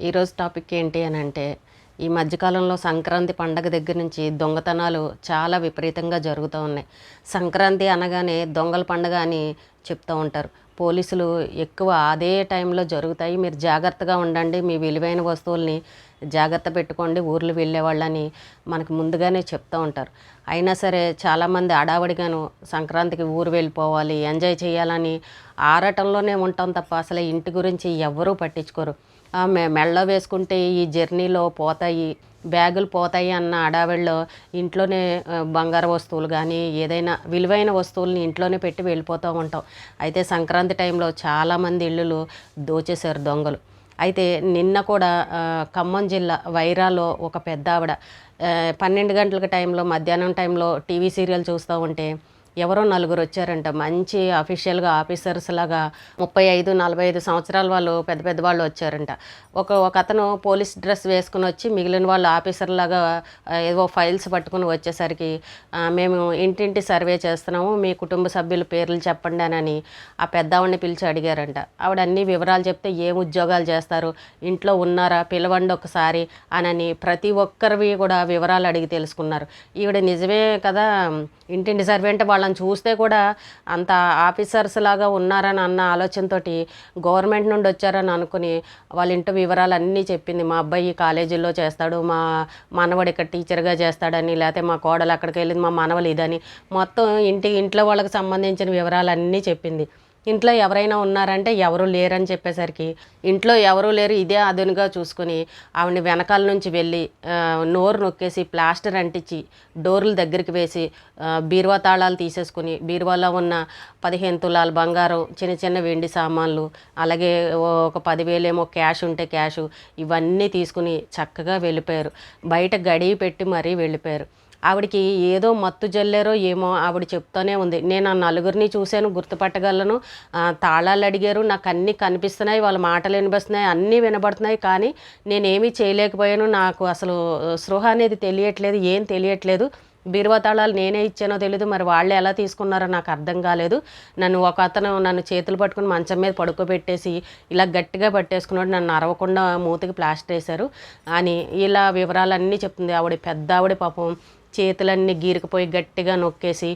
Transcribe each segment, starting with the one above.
ఈరోజు టాపిక్ ఏంటి అని అంటే ఈ మధ్యకాలంలో సంక్రాంతి పండగ దగ్గర నుంచి దొంగతనాలు చాలా విపరీతంగా జరుగుతూ ఉన్నాయి. సంక్రాంతి అనగానే దొంగల పండగ అని చెప్తూ ఉంటారు. పోలీసులు ఎక్కువ అదే టైంలో జరుగుతాయి. మీరు జాగ్రత్తగా ఉండండి మీ విలువైన వస్తువుల్ని జాగ్రత్త పెట్టుకోండి ఊర్లు వెళ్ళే వాళ్ళని మనకు ముందుగానే చెప్తూ ఉంటారు. అయినా సరే చాలామంది అడావడిగాను సంక్రాంతికి ఊరు వెళ్ళిపోవాలి ఎంజాయ్ చేయాలని ఆరాటంలోనే ఉంటాం తప్ప అసలు ఇంటి గురించి ఎవ్వరూ పట్టించుకోరు. మె- మెళ్ళ వేసుకుంటే ఈ జర్నీలో పోతాయి బ్యాగులు పోతాయి అన్న అడావిడిలో ఇంట్లోనే బంగార బంగారు వస్తువులు కానీ ఏదైనా విలువైన వస్తువులని ఇంట్లోనే పెట్టి వెళ్ళిపోతూ ఉంటాం. అయితే సంక్రాంతి టైంలో చాలామంది ఇళ్ళు దోచేశారు దొంగలు. అయితే నిన్న కూడా ఖమ్మం జిల్లా వైరాలో ఒక పెద్ద ఆవిడ పన్నెండు గంటల టైంలో మధ్యాహ్నం టైంలో టీవీ సీరియల్ చూస్తూ ఉంటే ఎవరో నలుగురు వచ్చారంట. మంచి అఫీషియల్గా ఆఫీసర్స్ లాగా ముప్పై ఐదు నలభై ఐదు సంవత్సరాల వాళ్ళు పెద్ద పెద్ద వాళ్ళు వచ్చారంట. ఒక ఒక అతను పోలీస్ డ్రెస్ వేసుకుని వచ్చి మిగిలిన వాళ్ళు ఆఫీసర్ లాగా ఏదో ఏవో ఫైల్స్ పట్టుకుని వచ్చేసరికి మేము ఇంటింటి సర్వే చేస్తున్నాము మీ కుటుంబ సభ్యుల పేర్లు చెప్పండి అని ఆ పెద్ద ఆవిడని పిలిచి అడిగారంట. ఆవిడ అన్ని వివరాలు చెప్తే ఏం ఉద్యోగాలు చేస్తారు ఇంట్లో ఉన్నారా పిలవండి ఒకసారి అనని ప్రతి ఒక్కరివి కూడా వివరాలు అడిగి తెలుసుకున్నారు. ఈవిడ నిజమే కదా ఇంటింటి సర్వే అంటే వాళ్ళ వాళ్ళని చూస్తే కూడా అంత ఆఫీసర్స్ లాగా ఉన్నారని అన్న ఆలోచనతోటి గవర్నమెంట్ నుండి వచ్చారని అనుకుని వాళ్ళ ఇంటి వివరాలు అన్నీ చెప్పింది. మా అబ్బాయి కాలేజీలో చేస్తాడు మా మనవడు ఇక్కడ టీచర్గా చేస్తాడని లేకపోతే మా కోడలు అక్కడికి వెళ్ళింది మా మనవలు ఇదని మొత్తం ఇంటి ఇంట్లో వాళ్ళకి సంబంధించిన వివరాలు అన్నీ చెప్పింది. ఇంట్లో ఎవరైనా ఉన్నారంటే ఎవరు లేరని చెప్పేసరికి ఇంట్లో ఎవరు లేరు ఇదే అదునుగా చూసుకుని ఆవిడని వెనకాల నుంచి వెళ్ళి నోరు నొక్కేసి ప్లాస్టర్ అంటించి డోర్ల దగ్గరికి వేసి బీరువా తాళాలు తీసేసుకుని బీరువాలో ఉన్న పదిహేను తులాల బంగారం చిన్న చిన్న వెండి సామాన్లు అలాగే ఒక పదివేలేమో క్యాష్ ఉంటే క్యాష్ ఇవన్నీ తీసుకుని చక్కగా వెళ్ళిపోయారు. బయట గడియ పెట్టి మరీ వెళ్ళిపోయారు. ఆవిడకి ఏదో మత్తు జల్లారో ఏమో ఆవిడ చెప్తూనే ఉంది. నేను ఆ నలుగురిని చూశాను గుర్తుపట్టగలను. తాళాలు అడిగారు. నాకు అన్నీ కనిపిస్తున్నాయి వాళ్ళ మాటలు వినిపిస్తున్నాయి అన్నీ వినబడుతున్నాయి. కానీ నేనేమీ చేయలేకపోయాను. నాకు అసలు స్పృహ అనేది తెలియట్లేదు ఏం తెలియట్లేదు. బీరువా తాళాలు నేనే ఇచ్చానో తెలియదు మరి వాళ్ళు ఎలా తీసుకున్నారో నాకు అర్థం కాలేదు. నన్ను ఒక అతను నన్ను చేతులు పట్టుకుని మంచం మీద పడుకోబెట్టేసి ఇలా గట్టిగా పట్టేసుకున్నాడు. నన్ను అరవకుండా మూతికి ప్లాస్టర్ వేశారు. అని ఇలా వివరాలన్నీ చెప్తుంది ఆవిడ. పెద్ద ఆవిడ పాపం. చేతులన్నీ గీరికపోయి గట్టిగా నొక్కేసి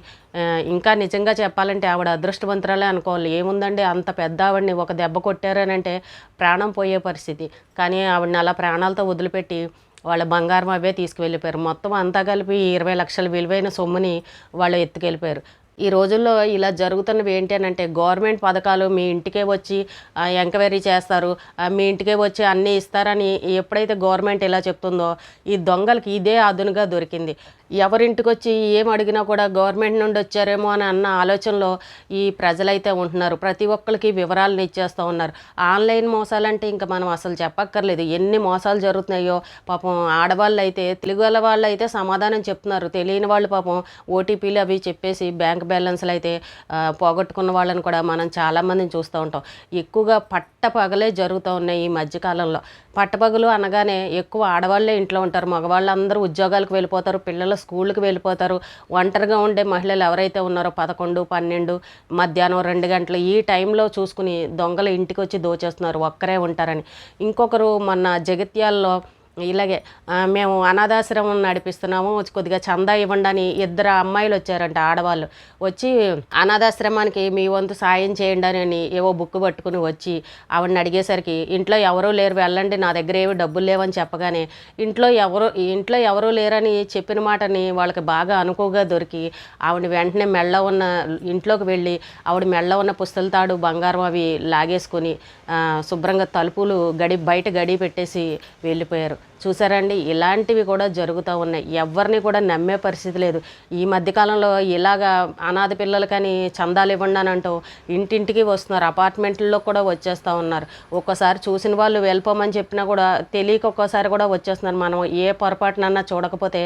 ఇంకా నిజంగా చెప్పాలంటే ఆవిడ అదృష్టవంతురాలే అనుకోవాలి. ఏముందండి? అంత పెద్ద ఆవిడని ఒక దెబ్బ కొట్టారని అంటే ప్రాణం పోయే పరిస్థితి. కానీ ఆవిడని అలా ప్రాణాలతో వదిలిపెట్టి వాళ్ళ బంగారం అవే తీసుకువెళ్ళిపోయారు. మొత్తం అంతా కలిపి ఇరవై లక్షల విలువైన సొమ్ముని వాళ్ళు ఎత్తుకెళ్ళిపోయారు. ఈ రోజుల్లో ఇలా జరుగుతున్నవి ఏంటి అని అంటే గవర్నమెంట్ పథకాలు మీ ఇంటికే వచ్చి ఎంక్వైరీ చేస్తారు. మీ ఇంటికే వచ్చి అన్నీ ఇస్తారని ఎప్పుడైతే గవర్నమెంట్ ఇలా చెప్తుందో ఈ దొంగలకి ఇదే అదునుగా దొరికింది. ఎవరింటికి వచ్చి ఏం అడిగినా కూడా గవర్నమెంట్ నుండి వచ్చారేమో అని అన్న ఆలోచనలో ఈ ప్రజలైతే ఉంటున్నారు. ప్రతి ఒక్కరికి వివరాలను ఇచ్చేస్తూ ఉన్నారు. ఆన్లైన్ మోసాలంటే ఇంకా మనం అసలు చెప్పక్కర్లేదు. ఎన్ని మోసాలు జరుగుతున్నాయో పాపం ఆడవాళ్ళు అయితే తెలుగు వాళ్ళ వాళ్ళు అయితే సమాధానం చెప్తున్నారు. తెలియని వాళ్ళు పాపం ఓటీపీలు అవి చెప్పేసి బ్యాంక్ బ్యాలెన్స్లు అయితే పోగొట్టుకున్న వాళ్ళని కూడా మనం చాలామందిని చూస్తూ ఉంటాం. ఎక్కువగా పట్ట పగలే జరుగుతూ ఉన్నాయి ఈ మధ్యకాలంలో. పట్టపగలు అనగానే ఎక్కువ ఆడవాళ్ళే ఇంట్లో ఉంటారు. మగవాళ్ళు అందరూ ఉద్యోగాలకు వెళ్ళిపోతారు పిల్లలు స్కూళ్ళకి వెళ్ళిపోతారు. ఒంటరిగా ఉండే మహిళలు ఎవరైతే ఉన్నారో పదకొండు పన్నెండు మధ్యాహ్నం రెండు గంటలు ఈ టైంలో చూసుకుని దొంగలు ఇంటికి వచ్చి దోచేస్తున్నారు. ఒక్కరే ఉంటారని. ఇంకొకరు మొన్న జగిత్యాల్లో ఇలాగే మేము అనాథాశ్రమం నడిపిస్తున్నాము కొద్దిగా చందా ఇవ్వండి అని ఇద్దరు అమ్మాయిలు వచ్చారంట ఆడవాళ్ళు. వచ్చి అనాథాశ్రమానికి మీ వంతు సాయం చేయండి అని ఏవో బుక్ పట్టుకుని వచ్చి ఆవిడని అడిగేసరికి ఇంట్లో ఎవరూ లేరు వెళ్ళండి నా దగ్గర ఏవి డబ్బులు లేవని చెప్పగానే ఇంట్లో ఎవరు ఇంట్లో ఎవరూ లేరని చెప్పిన మాటని వాళ్ళకి బాగా అనుకోగా దొరికి ఆవిడ వెంటనే మెళ్ళ ఉన్న ఇంట్లోకి వెళ్ళి ఆవిడ మెళ్ళ ఉన్న పుస్తల తాడు బంగారం అవి లాగేసుకొని శుభ్రంగా తలుపులు గడి బయట గడి పెట్టేసి వెళ్ళిపోయారు. చూసారండి ఇలాంటివి కూడా జరుగుతూ ఉన్నాయి. ఎవరిని కూడా నమ్మే పరిస్థితి లేదు. ఈ మధ్యకాలంలో ఇలాగా అనాథ పిల్లలకని చందాలు ఇవ్వండి అని అంటూ ఇంటింటికి వస్తున్నారు. అపార్ట్మెంట్లో కూడా వచ్చేస్తూ ఉన్నారు. ఒక్కోసారి చూసిన వాళ్ళు వెళ్ళిపోమని చెప్పినా కూడా తెలియక ఒక్కోసారి కూడా వచ్చేస్తున్నారు. మనం ఏ పొరపాటునన్నా చూడకపోతే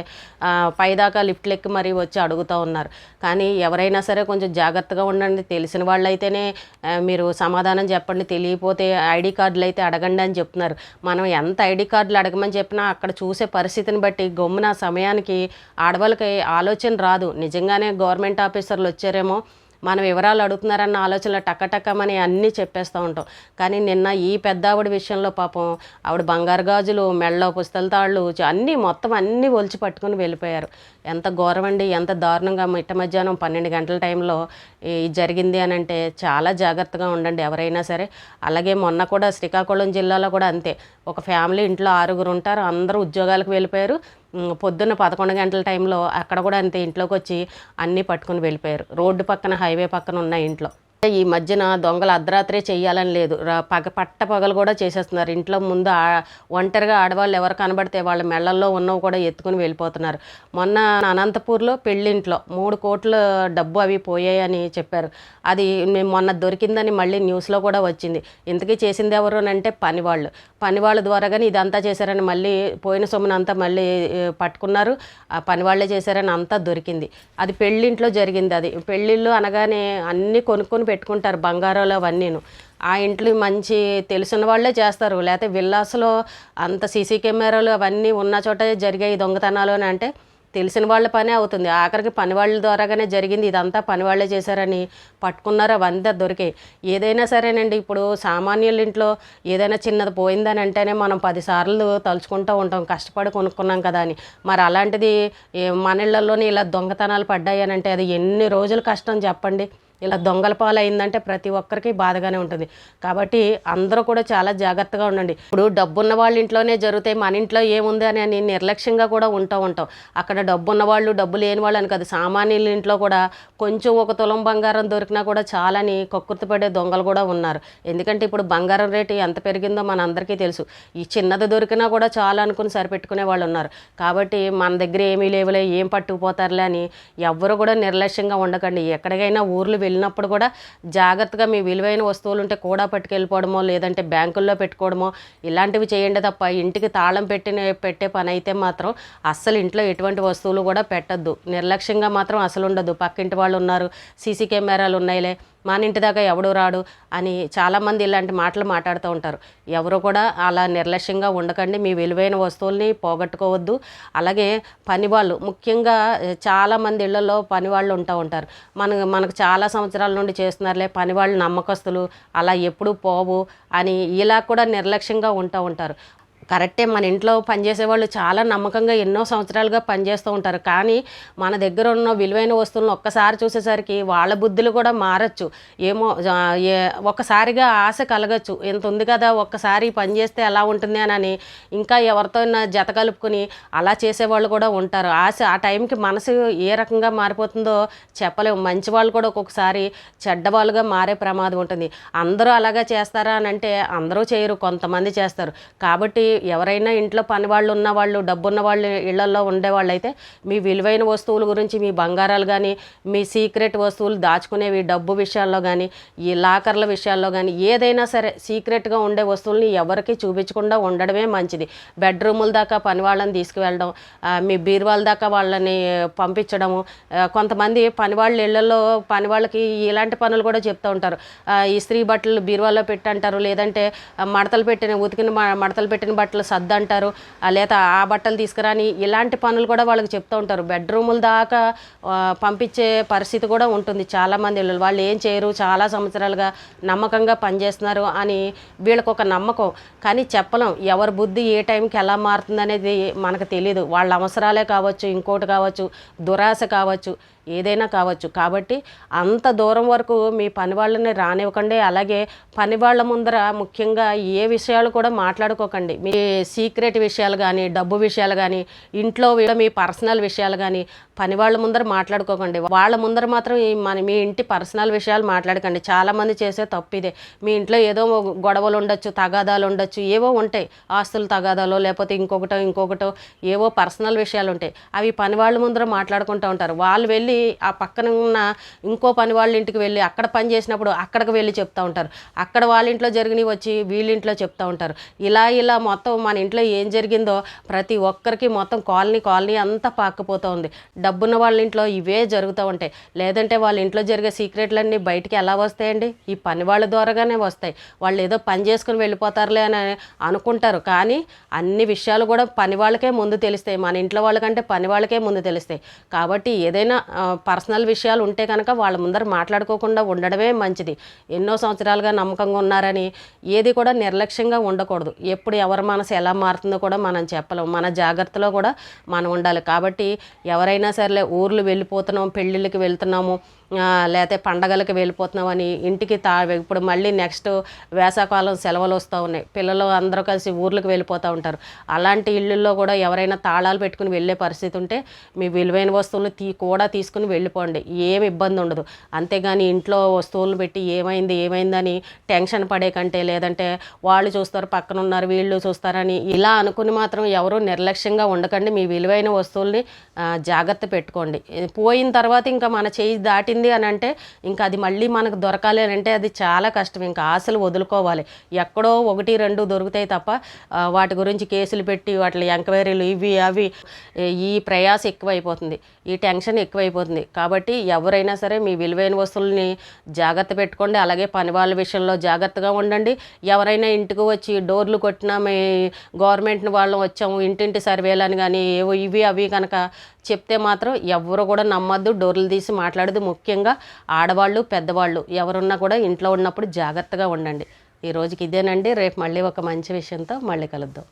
పైదాకా లిఫ్ట్లు ఎక్కి మరీ వచ్చి అడుగుతూ ఉన్నారు. కానీ ఎవరైనా సరే కొంచెం జాగ్రత్తగా ఉండండి. తెలిసిన వాళ్ళైతేనే మీరు సమాధానం చెప్పండి. తెలియపోతే ఐడి కార్డులు అయితే అడగండి అని చెప్తున్నారు. మనం ఎంత ఐడి కార్డులు అడగమని చెప్పి చెప్పినా అక్కడ చూసే పరిస్థితిని బట్టి గమ్మున సమయానికి ఆడవాళ్ళకి ఆలోచన రాదు. నిజంగానే గవర్నమెంట్ ఆఫీసర్లు వచ్చారేమో మన వివరాలు అడుగుతున్నారన్న ఆలోచనలో టక్కటక్కమని అన్నీ చెప్పేస్తూ ఉంటాం. కానీ నిన్న ఈ పెద్ద ఆవిడ విషయంలో పాపం ఆవిడ బంగారు గాజులు మెళ్ళ పుస్తల తాళ్ళు అన్నీ మొత్తం అన్నీ ఒలిచి పట్టుకుని వెళ్ళిపోయారు. ఎంత ఘోరం అండి ఎంత దారుణంగా మిట్ట మధ్యాహ్నం పన్నెండు గంటల టైంలో ఈ జరిగింది అని అంటే చాలా జాగ్రత్తగా ఉండండి ఎవరైనా సరే. అలాగే మొన్న కూడా శ్రీకాకుళం జిల్లాలో కూడా అంతే. ఒక ఫ్యామిలీ ఇంట్లో ఆరుగురు ఉంటారు అందరూ ఉద్యోగాలకు వెళ్ళిపోయారు. పొద్దున్న పదకొండు గంటల టైంలో అక్కడ కూడా అంతే ఇంట్లోకి వచ్చి అన్నీ పట్టుకుని వెళ్ళిపోయారు. రోడ్డు పక్కన హైవే పక్కన ఉన్న ఇంట్లో. ఈ మధ్యన దొంగలు అర్ధరాత్రే చేయాలని లేదు. పగ పట్ట పగలు కూడా చేసేస్తున్నారు. ఇంట్లో ముందు ఆ- ఒంటరిగా ఆడవాళ్ళు ఎవరు కనబడితే వాళ్ళ మెళ్ళల్లో ఉన్నవి కూడా ఎత్తుకుని వెళ్ళిపోతున్నారు. మొన్న అనంతపూర్లో పెళ్ళింట్లో మూడు కోట్ల డబ్బు అవి పోయాయని చెప్పారు. అది మొన్న దొరికిందని మళ్ళీ న్యూస్లో కూడా వచ్చింది. ఇంతకీ చేసింది ఎవరు అని అంటే పనివాళ్ళు. పనివాళ్ళ ద్వారా కానీ ఇదంతా చేశారని మళ్ళీ పోయిన సొమ్మునంతా మళ్ళీ పట్టుకున్నారు. ఆ పనివాళ్ళే చేశారని అంతా దొరికింది. అది పెళ్ళింట్లో జరిగింది అది. పెళ్ళిళ్ళు అనగానే అన్నీ కొనుక్కొని పెట్టుకుంటారు బంగారాలు అవన్నీను. ఆ ఇంట్లో మంచి తెలిసిన వాళ్ళే చేస్తారు. లేకపోతే విల్లాస్లో అంత సీసీ కెమెరాలు అవన్నీ ఉన్న చోట జరిగాయి దొంగతనాలు అని అంటే తెలిసిన వాళ్ళ పనే అవుతుంది. ఆఖరికి పనివాళ్ళ ద్వారాగానే జరిగింది. ఇదంతా పనివాళ్ళే చేశారని పట్టుకున్నారు అవంతా దొరికాయి ఏదైనా సరేనండి ఇప్పుడు సామాన్యుల ఇంట్లో ఏదైనా చిన్నది పోయిందని అంటేనే మనం పదిసార్లు తలుచుకుంటూ ఉంటాం. కష్టపడి కొనుక్కున్నాం కదా అని. మరి అలాంటిది మన ఇళ్ళలోనే ఇలా దొంగతనాలు పడ్డాయి అని అంటే అది ఎన్ని రోజులు కష్టం చెప్పండి. ఇలా దొంగల పాలు అయిందంటే ప్రతి ఒక్కరికి బాధగానే ఉంటుంది. కాబట్టి అందరూ కూడా చాలా జాగ్రత్తగా ఉండండి. ఇప్పుడు డబ్బున్న వాళ్ళ ఇంట్లోనే జరుగుతాయి మన ఇంట్లో ఏముంది అని అని నిర్లక్ష్యంగా కూడా ఉంటూ ఉంటాం. అక్కడ డబ్బున్న వాళ్ళు డబ్బు లేని వాళ్ళు అని కాదు. సామాన్యుల ఇంట్లో కూడా కొంచెం ఒక తులం బంగారం దొరికినా కూడా చాలని కక్కుర్తి పడే దొంగలు కూడా ఉన్నారు. ఎందుకంటే ఇప్పుడు బంగారం రేటు ఎంత పెరిగిందో మన అందరికీ తెలుసు. ఈ చిన్నది దొరికినా కూడా చాలా అనుకుని సరిపెట్టుకునే వాళ్ళు ఉన్నారు. కాబట్టి మన దగ్గర ఏమీ లేవులే ఏం పట్టుకుపోతారులే అని ఎవ్వరు కూడా నిర్లక్ష్యంగా ఉండకండి. ఎక్కడికైనా ఊర్లు వెళ్ళినప్పుడు కూడా జాగ్రత్తగా మీ విలువైన వస్తువులు ఉంటే కూడా పట్టుకెళ్ళిపోవడమో లేదంటే బ్యాంకుల్లో పెట్టుకోవడమో ఇలాంటివి చేయండి తప్ప ఇంటికి తాళం పెట్టిన పెట్టే పని అయితే మాత్రం అస్సలు ఇంట్లో ఎటువంటి వస్తువులు కూడా పెట్టద్దు. నిర్లక్ష్యంగా మాత్రం అసలు ఉండదు పక్కింటి వాళ్ళు ఉన్నారు సీసీ కెమెరాలు ఉన్నాయిలే మన ఇంటి దాకా ఎవడు రాడు అని చాలామంది ఇలాంటి మాటలు మాట్లాడుతూ ఉంటారు. ఎవరు కూడా అలా నిర్లక్ష్యంగా ఉండకండి మీ విలువైన వస్తువుల్ని పోగొట్టుకోవద్దు. అలాగే పనివాళ్ళు ముఖ్యంగా చాలామంది ఇళ్ళలో పనివాళ్ళు ఉంటూ ఉంటారు. మన మనకు చాలా సంవత్సరాల నుండి చేస్తున్నారులే పనివాళ్ళు నమ్మకస్తులు అలా ఎప్పుడూ పోవు అని ఇలా కూడా నిర్లక్ష్యంగా ఉంటూ ఉంటారు. కరెక్టే మన ఇంట్లో పనిచేసే వాళ్ళు చాలా నమ్మకంగా ఎన్నో సంవత్సరాలుగా పనిచేస్తూ ఉంటారు. కానీ మన దగ్గర ఉన్న విలువైన వస్తువులను ఒక్కసారి చూసేసరికి వాళ్ళ బుద్ధులు కూడా మారచ్చు. ఏమో ఏ ఒక్కసారిగా ఆశ కలగచ్చు. ఇంత ఉంది కదా ఒక్కసారి పని చేస్తే ఎలా ఉంటుంది? అని ఇంకా ఎవరితో జత కలుపుకొని అలా చేసేవాళ్ళు కూడా ఉంటారు. ఆశ ఆ టైంకి మనసు ఏ రకంగా మారిపోతుందో చెప్పలేము. మంచి వాళ్ళు కూడా ఒక్కొక్కసారి చెడ్డవాళ్ళుగా మారే ప్రమాదం ఉంటుంది. అందరూ అలాగా చేస్తారా అని అంటే అందరూ చేయరు కొంతమంది చేస్తారు. కాబట్టి ఎవరైనా ఇంట్లో పని వాళ్ళు ఉన్న వాళ్ళు డబ్బున్న వాళ్ళు ఇళ్ళలో ఉండేవాళ్ళు అయితే మీ విలువైన వస్తువుల గురించి మీ బంగారాలు కానీ మీ సీక్రెట్ వస్తువులు దాచుకునేవి డబ్బు విషయాల్లో కానీ ఈ లాకర్ల విషయాల్లో కానీ ఏదైనా సరే సీక్రెట్గా ఉండే వస్తువుల్ని ఎవరికి చూపించకుండా ఉండడమే మంచిది. బెడ్రూముల దాకా పని వాళ్ళని తీసుకువెళ్ళడం మీ బీరువాల దాకా వాళ్ళని పంపించడము కొంతమంది పని వాళ్ళ ఇళ్ళలో పని వాళ్ళకి ఇలాంటి పనులు కూడా చెప్తూ ఉంటారు. ఈ స్త్రీ బట్టలు బీరువాలో పెట్టంటారు లేదంటే మడతలు పెట్టిన ఉతికిన మడతలు పెట్టిన బట్టలు సర్దు అంటారు ఆ, లేదా ఆ బట్టలు తీసుకురాని ఇలాంటి పనులు కూడా వాళ్ళకి చెప్తూ ఉంటారు. బెడ్రూముల దాకా పంపించే పరిస్థితి కూడా ఉంటుంది చాలామంది వాళ్ళు. ఏం చేయరు చాలా సంవత్సరాలుగా నమ్మకంగా పనిచేస్తున్నారు అని వీళ్ళకు ఒక నమ్మకం. కానీ చెప్పలేం ఎవరి బుద్ధి ఏ టైంకి ఎలా మారుతుంది అనేది మనకు తెలియదు వాళ్ళ అవసరాలే కావచ్చు ఇంకోటి కావచ్చు దురాశ కావచ్చు ఏదైనా కావచ్చు. కాబట్టి అంత దూరం వరకు మీ పని వాళ్ళని రానివ్వకండి. అలాగే పని వాళ్ళ ముందర ముఖ్యంగా ఏ విషయాలు కూడా మాట్లాడుకోకండి. మీ సీక్రెట్ విషయాలు కానీ డబ్బు విషయాలు కానీ ఇంట్లో మీ పర్సనల్ విషయాలు కానీ పని వాళ్ళ ముందర మాట్లాడుకోకండి. వాళ్ళ ముందర మాత్రం మన మీ ఇంటి పర్సనల్ విషయాలు మాట్లాడకండి. చాలామంది చేసే తప్పు ఇదే. మీ ఇంట్లో ఏదో గొడవలు ఉండొచ్చు తగాదాలు ఉండొచ్చు ఏవో ఉంటాయి. ఆస్తులు తగాదాలో లేకపోతే ఇంకొకటో ఇంకొకటో ఏవో పర్సనల్ విషయాలు ఉంటాయి. అవి పని వాళ్ళ ముందర మాట్లాడుకుంటూ ఉంటారు. వాళ్ళు వెళ్ళి ఆ పక్కన ఉన్న ఇంకో పని వాళ్ళ ఇంటికి వెళ్ళి అక్కడ పని చేసినప్పుడు అక్కడికి వెళ్ళి చెప్తూ ఉంటారు. అక్కడ వాళ్ళ ఇంట్లో జరిగినవి వచ్చి వీళ్ళ ఇంట్లో చెప్తూ ఉంటారు. ఇలా ఇలా మొత్తం మొత్తం మన ఇంట్లో ఏం జరిగిందో ప్రతి ఒక్కరికి మొత్తం కాలనీ కాలనీ అంతా పాకపోతూ ఉంది. డబ్బున్న వాళ్ళ ఇంట్లో ఇవే జరుగుతూ ఉంటాయి. లేదంటే వాళ్ళ ఇంట్లో జరిగే సీక్రెట్లన్నీ బయటికి ఎలా వస్తాయండి? ఈ పని వాళ్ళ ద్వారాగానే వస్తాయి. వాళ్ళు ఏదో పని చేసుకుని వెళ్ళిపోతారులే అని అనుకుంటారు. కానీ అన్ని విషయాలు కూడా పని వాళ్ళకే ముందు తెలుస్తాయి. మన ఇంట్లో వాళ్ళకంటే పని వాళ్ళకే ముందు తెలుస్తాయి. కాబట్టి ఏదైనా పర్సనల్ విషయాలు ఉంటే కనుక వాళ్ళ ముందర మాట్లాడుకోకుండా ఉండడమే మంచిది. ఎన్నో సంవత్సరాలుగా నమ్మకంగా ఉన్నారని ఏది కూడా నిర్లక్ష్యంగా ఉండకూడదు. ఎప్పుడు ఎవరు మనసు ఎలా మారుతుందో కూడా మనం చెప్పలేం. మన జాగ్రత్తలో కూడా మనం ఉండాలి. కాబట్టి ఎవరైనా సరే ఊర్లు వెళ్ళిపోతున్నాం పెళ్ళిళ్ళకి వెళ్తున్నాము లేకపోతే పండగలకు వెళ్ళిపోతున్నామని ఇంటికి తా ఇప్పుడు మళ్ళీ నెక్స్ట్ వేసవకాలం సెలవులు వస్తూ ఉన్నాయి. పిల్లలు అందరూ కలిసి ఊర్లకు వెళ్ళిపోతూ ఉంటారు. అలాంటి ఇళ్ళల్లో కూడా ఎవరైనా తాళాలు పెట్టుకుని వెళ్ళే పరిస్థితి ఉంటే మీ విలువైన వస్తువులు తీ కూడా తీసుకుని వెళ్ళిపోండి. ఏమి ఇబ్బంది ఉండదు. అంతేగాని ఇంట్లో వస్తువులు పెట్టి ఏమైంది ఏమైందని టెన్షన్ పడే కంటే లేదంటే వాళ్ళు చూస్తారు పక్కన ఉన్నారు వీళ్ళు చూస్తారని ఇలా అనుకుని మాత్రం ఎవరు నిర్లక్ష్యంగా ఉండకండి. మీ విలువైన వస్తువుల్ని జాగ్రత్త పెట్టుకోండి. పోయిన తర్వాత ఇంకా మన చేయి దాటింది అని అంటే ఇంకా అది మళ్ళీ మనకు దొరకాలి అని అంటే అది చాలా కష్టం. ఇంకా ఆశలు వదులుకోవాలి. ఎక్కడో ఒకటి రెండు దొరుకుతాయి తప్ప వాటి గురించి కేసులు పెట్టి వాటి ఎంక్వైరీలు ఇవి అవి ఈ ప్రయాస ఎక్కువైపోతుంది. ఈ టెన్షన్ ఎక్కువైపోతుంది. కాబట్టి ఎవరైనా సరే మీ విలువైన వస్తువుల్ని జాగ్రత్త పెట్టుకోండి. అలాగే పని వాళ్ళ విషయంలో జాగ్రత్తగా ఉండండి. ఎవరైనా ఇంటికి వచ్చి డోర్లు కొట్టినా మీ గవర్నమెంట్ వాళ్ళం వచ్చాము ఇంటింటి సర్వేలని కానీ ఏవో ఇవి అవి కనుక చెప్తే మాత్రం ఎవరు కూడా నమ్మద్దు. డోర్లు తీసి మాట్లాడదు. ముఖ్యంగా ఆడవాళ్ళు పెద్దవాళ్ళు ఎవరున్నా కూడా ఇంట్లో ఉన్నప్పుడు జాగ్రత్తగా ఉండండి. ఈ రోజుకి ఇదేనండి. రేపు మళ్ళీ ఒక మంచి విషయంతో మళ్ళీ కలుద్దాం.